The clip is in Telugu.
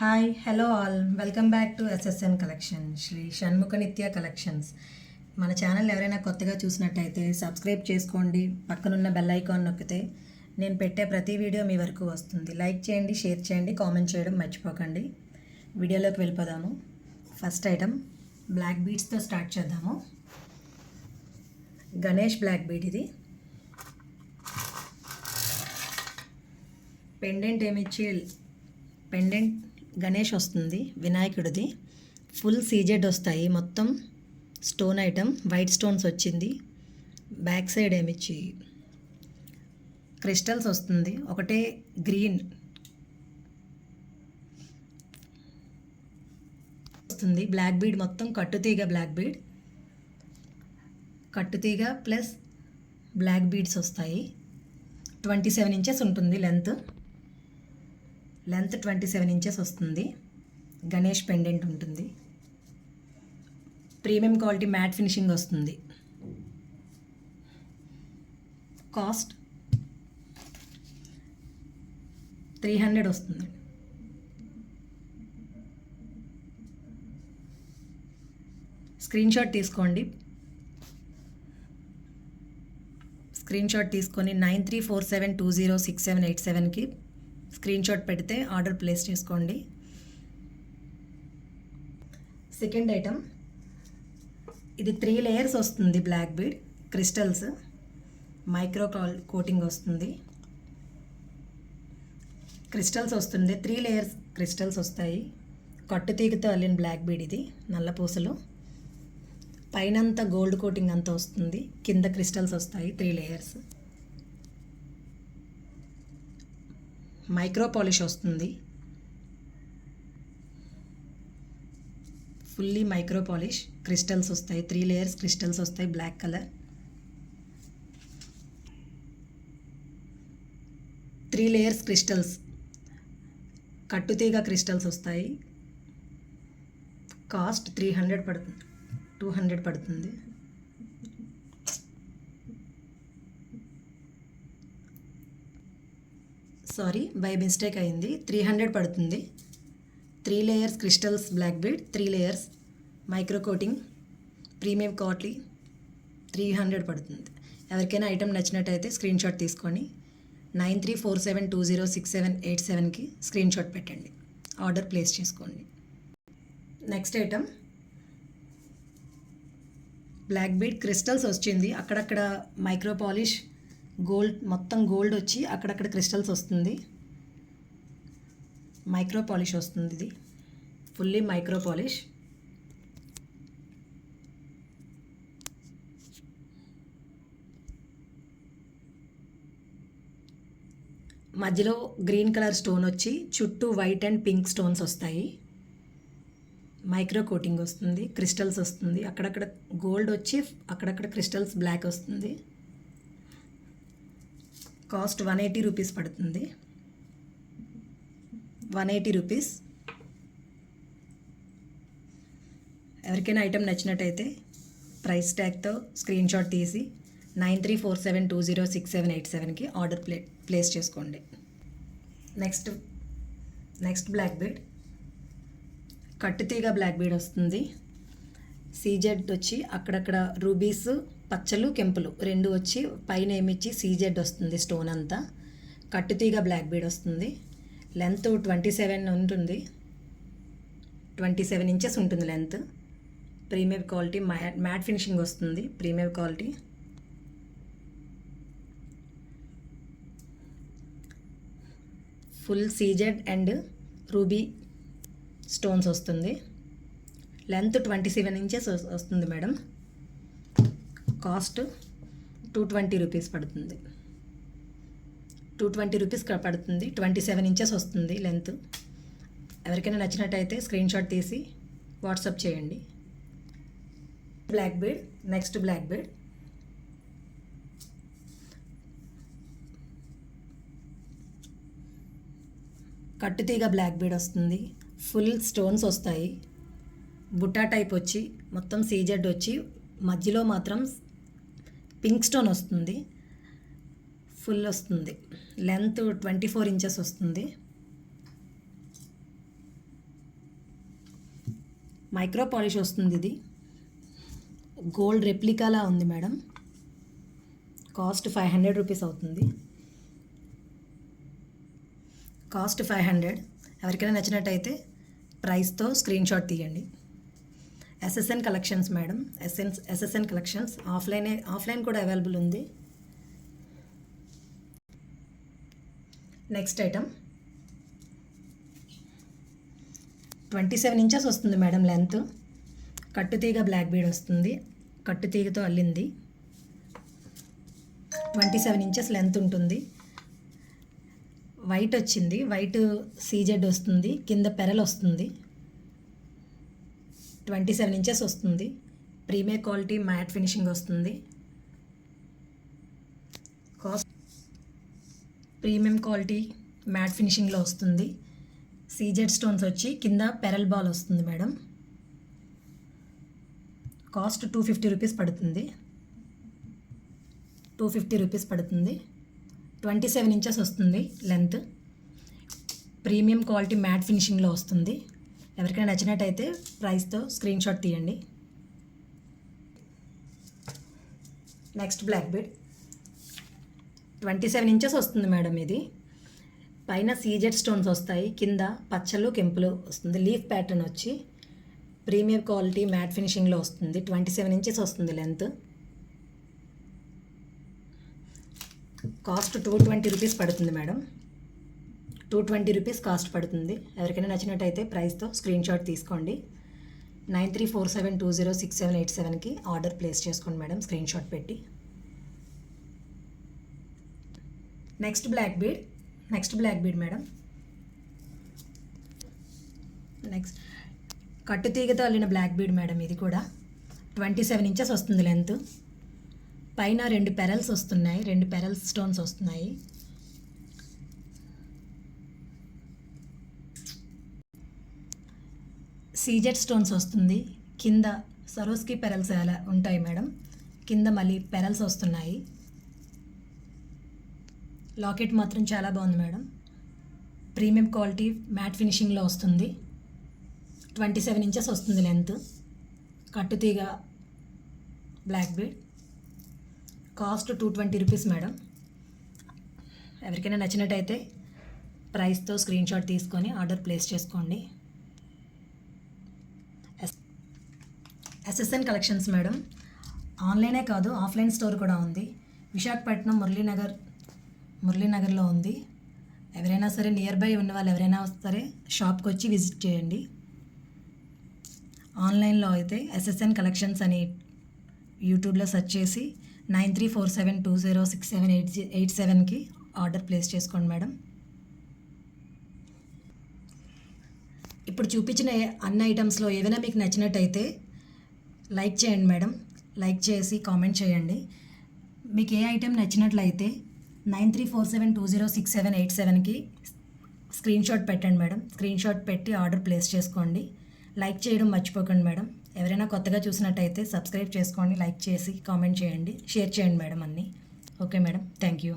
Hi hello all welcome back to SSN collection Sri Shanmukha Nitya collections మన ఛానల్ ఎవరైనా కొత్తగా చూసినట్టయితే సబ్స్క్రైబ్ చేసుకోండి పక్కనున్న బెల్ ఐకాన్ నొక్కితే నేను పెట్టే ప్రతి వీడియో మీ వరకు వస్తుంది. లైక్ చేయండి షేర్ చేయండి కామెంట్ చేయడం మర్చిపోకండి. వీడియోలోకి వెళ్ళిపోదాము. ఫస్ట్ ఐటమ్ బ్లాక్ బీడ్స్తో స్టార్ట్ చేద్దాము. గణేష్ బ్లాక్ బీడ్ ఇది. పెండెంట్ ఏమిచ్చి పెండెంట్ గణేష్ వస్తుంది వినాయకుడిది. ఫుల్ సీజెడ్ వస్తాయి. మొత్తం స్టోన్ ఐటమ్. వైట్ స్టోన్స్ వచ్చింది. బ్యాక్ సైడ్ ఏమిచ్చి క్రిస్టల్స్ వస్తుంది. ఒకటే గ్రీన్ వస్తుంది. బ్లాక్ బీడ్ మొత్తం కట్టుతీగ బ్లాక్ బీడ్. కట్టుతీగ ప్లస్ బ్లాక్ బీడ్స్ వస్తాయి. ట్వంటీ సెవెన్ ఇంచెస్ ఉంటుంది length. Length twenty seven inches వస్తుంది. గణేష్ పెండెంట్ ఉంటుంది. ప్రీమియం క్వాలిటీ మ్యాట్ ఫినిషింగ్ వస్తుంది. కాస్ట్ త్రీ హండ్రెడ్ వస్తుంది. స్క్రీన్ షాట్ తీసుకోండి. స్క్రీన్ షాట్ తీసుకొని nine three four seven two zero six seven eight సెవెన్కి స్క్రీన్ షాట్ పెడితే ఆర్డర్ ప్లేస్ చేసుకోండి. Second item. ఇది త్రీ లేయర్స్ వస్తుంది black bead crystals micro coating వస్తుంది. క్రిస్టల్స్ వస్తుంది త్రీ లేయర్స్ క్రిస్టల్స్ వస్తాయి. కట్టు తీగతో అల్లిన బ్లాక్ బీడ్ ఇది నల్ల పూసలు. పైనంతా గోల్డ్ కోటింగ్ అంతా వస్తుంది కింద క్రిస్టల్స్ వస్తాయి త్రీ లేయర్స్. మైక్రో పాలిష్ వస్తుంది. Fully micro polish. క్రిస్టల్స్ వస్తాయి. త్రీ లేయర్స్ క్రిస్టల్స్ వస్తాయి. Black colour. Three layers crystals. కట్టుతీగ crystals వస్తాయి. కాస్ట్ త్రీ హండ్రెడ్ పడుతుంది. టూ హండ్రెడ్ పడుతుంది. సారీ బై మిస్టేక్ అయింది. త్రీ హండ్రెడ్ పడుతుంది. Three layers crystals black bead three layers micro coating premium కాట్లీ three hundred పడుతుంది. ఎవరికైనా ఐటెం నచ్చినట్టయితే స్క్రీన్ షాట్ తీసుకొని nine three four seven two zero six seven eight సెవెన్కి స్క్రీన్ షాట్ పెట్టండి. ఆర్డర్ ప్లేస్ చేసుకోండి. Next item. Black bead crystals వచ్చింది. అక్కడక్కడ మైక్రో పాలిష్ గోల్డ్ మొత్తం గోల్డ్ వచ్చి అక్కడక్కడ క్రిస్టల్స్ వస్తుంది. మైక్రో పాలిష్ వస్తుంది ఇది. Fully micro polish. మధ్యలో గ్రీన్ కలర్ స్టోన్ వచ్చి చుట్టూ వైట్ అండ్ పింక్ స్టోన్స్ వస్తాయి. మైక్రో కోటింగ్ వస్తుంది క్రిస్టల్స్ వస్తుంది. అక్కడక్కడ గోల్డ్ వచ్చి అక్కడక్కడ క్రిస్టల్స్ బ్లాక్ వస్తుంది. కాస్ట్ వన్ ఎయిటీ రూపీస్ పడుతుంది. One eighty rupees. ఎవరికైనా ఐటెం నచ్చినట్టయితే ప్రైస్ ట్యాగ్తో స్క్రీన్ షాట్ తీసి nine three four seven two zero six seven eight సెవెన్కి ఆర్డర్ ప్లే ప్లేస్ చేసుకోండి. Next next black bead. కట్టుతీగ black bead వస్తుంది. సీజెడ్ వచ్చి అక్కడక్కడ రూబీస్ పచ్చలు కెంపులు. రెండు వచ్చి పైన ఏమిచ్చి సీజెడ్ వస్తుంది స్టోన్ అంతా. కట్టుతీగ బ్లాక్ బీడ్ వస్తుంది. లెంత్ ట్వంటీ సెవెన్ ఉంటుంది. ట్వంటీ సెవెన్ ఇంచెస్ ఉంటుంది length. Premium quality matte matte finishing వస్తుంది. Premium quality. Full CZ and ruby stones వస్తుంది. లెంత్ ట్వంటీ సెవెన్ ఇంచెస్ వస్తుంది madam. Cost two twenty rupees పడుతుంది. టూ ట్వంటీ రూపీస్ పడుతుంది. ట్వంటీ సెవెన్ ఇంచెస్ వస్తుంది లెంత్. ఎవరికైనా నచ్చినట్టయితే స్క్రీన్ షాట్ తీసి వాట్సాప్ చేయండి. Black bead next black bead కట్టుతీగ black bead వస్తుంది. ఫుల్ స్టోన్స్ వస్తాయి. బుట్టా టైప్ వచ్చి మొత్తం సీజెడ్ వచ్చి మధ్యలో మాత్రం పింక్ స్టోన్ వస్తుంది. ఫుల్ వస్తుంది. లెంత్ ట్వంటీ ఫోర్ ఇంచెస్ వస్తుంది. మైక్రో పాలిష్ వస్తుంది ఇది. గోల్డ్ రెప్లికాలా ఉంది madam. Cost five hundred rupees అవుతుంది. Cost five hundred. ఎవరికైనా నచ్చినట్టయితే ప్రైస్తో స్క్రీన్ షాట్ తీయండి. SSN collections madam SN SSN collections ఆఫ్లైనే offline కూడా అవైలబుల్ ఉంది. Next item twenty seven inches వస్తుంది మేడం లెంత్ కట్టుతీగ బ్లాక్ బీడ్ వస్తుంది. కట్టుతీగతో అల్లింది. ట్వంటీ సెవెన్ ఇంచెస్ లెంత్ ఉంటుంది. వైట్ వచ్చింది. వైట్ సీజెడ్ వస్తుంది. కింద పెరల్ వస్తుంది. ట్వంటీ సెవెన్ ఇంచెస్ వస్తుంది. ప్రీమియర్ క్వాలిటీ మ్యాట్ ఫినిషింగ్ వస్తుంది. కాస్ట్ ప్రీమియం క్వాలిటీ మ్యాట్ ఫినిషింగ్లో వస్తుంది. సీజెడ్ స్టోన్స్ వచ్చి కింద పెరల్ బాల్ వస్తుంది madam. Cost two fifty rupees పడుతుంది. టూ ఫిఫ్టీ రూపీస్ పడుతుంది. ట్వంటీ సెవెన్ ఇంచెస్ వస్తుంది లెంత్. ప్రీమియం క్వాలిటీ మ్యాట్ ఫినిషింగ్లో వస్తుంది. ఎవరికైనా నచ్చినట్టయితే ప్రైస్తో స్క్రీన్ షాట్ తీయండి. Next black bead. Twenty seven inches వస్తుంది మేడం ఇది. పైన సీజెడ్ స్టోన్స్ వస్తాయి. కింద పచ్చలు కెంపులు వస్తుంది. లీఫ్ ప్యాటర్న్ వచ్చి ప్రీమియం క్వాలిటీ మ్యాట్ ఫినిషింగ్లో వస్తుంది. ట్వంటీ సెవెన్ ఇంచెస్ వస్తుంది length. Cost two twenty rupees పడుతుంది madam. Two twenty rupees cost పడుతుంది. ఎవరికైనా నచ్చినట్టయితే ప్రైస్తో స్క్రీన్ షాట్ తీసుకోండి. Nine three four seven two zero six seven eight సెవెన్కి ఆర్డర్ ప్లేస్ చేసుకోండి మేడం స్క్రీన్ షాట్ పెట్టి. Next black bead next black bead madam. Next. కట్టు తీగతో అల్లిన బ్లాక్ బీడ్ మేడం ఇది కూడా. ట్వంటీ సెవెన్ ఇంచెస్ వస్తుంది లెంత్. పైన రెండు పెరల్స్ వస్తున్నాయి రెండు పెరల్స్ స్టోన్స్ వస్తున్నాయి. సీజెడ్ స్టోన్స్ వస్తుంది. కింద సరోస్కి పెరల్స్ అలా ఉంటాయి మేడం. కింద మళ్ళీ పెరల్స్ వస్తున్నాయి. లాకెట్ మాత్రం చాలా బాగుంది మేడం. ప్రీమియం క్వాలిటీ మ్యాట్ ఫినిషింగ్లో వస్తుంది. ట్వంటీ సెవెన్ ఇంచెస్ వస్తుంది length. కట్టుతీగ black bead. Cost two twenty rupees madam. ఎవరికైనా నచ్చినట్టయితే ప్రైస్తో స్క్రీన్షాట్ తీసుకొని ఆర్డర్ ప్లేస్ చేసుకోండి. ఎస్ఎస్ఎన్ కలెక్షన్స్ మేడం ఆన్లైనే కాదు ఆఫ్లైన్ స్టోర్ కూడా ఉంది. విశాఖపట్నం మురళీనగర్ మురళీనగర్లో ఉంది. ఎవరైనా సరే నియర్ బై ఉన్న వాళ్ళు ఎవరైనా సరే షాప్కి వచ్చి విజిట్ చేయండి ఆన్లైన్లో అయితే ఎస్ఎస్ఎన్ కలెక్షన్స్ అని యూట్యూబ్లో సెర్చ్ చేసి nine three four seven two zero six seven eight eight సెవెన్కి ఆర్డర్ ప్లేస్ చేసుకోండి మేడం ఇప్పుడు చూపించిన అన్ని ఐటమ్స్లో ఏదైనా మీకు నచ్చినట్టయితే లైక్ చేయండి మేడం. లైక్ చేసి కామెంట్ చేయండి. మీకు ఏ ఐటెం నచ్చినట్లయితే nine three four seven two zero six seven eight సెవెన్కి స్క్రీన్ షాట్ పెట్టండి మేడం. స్క్రీన్ షాట్ పెట్టి ఆర్డర్ ప్లేస్ చేసుకోండి. లైక్ చేయడం మర్చిపోకండి మేడం. ఎవరైనా కొత్తగా చూసినట్టయితే సబ్స్క్రైబ్ చేసుకోండి. లైక్ చేసి కామెంట్ చేయండి. షేర్ చేయండి మేడం అన్నీ. Okay madam. Thank you.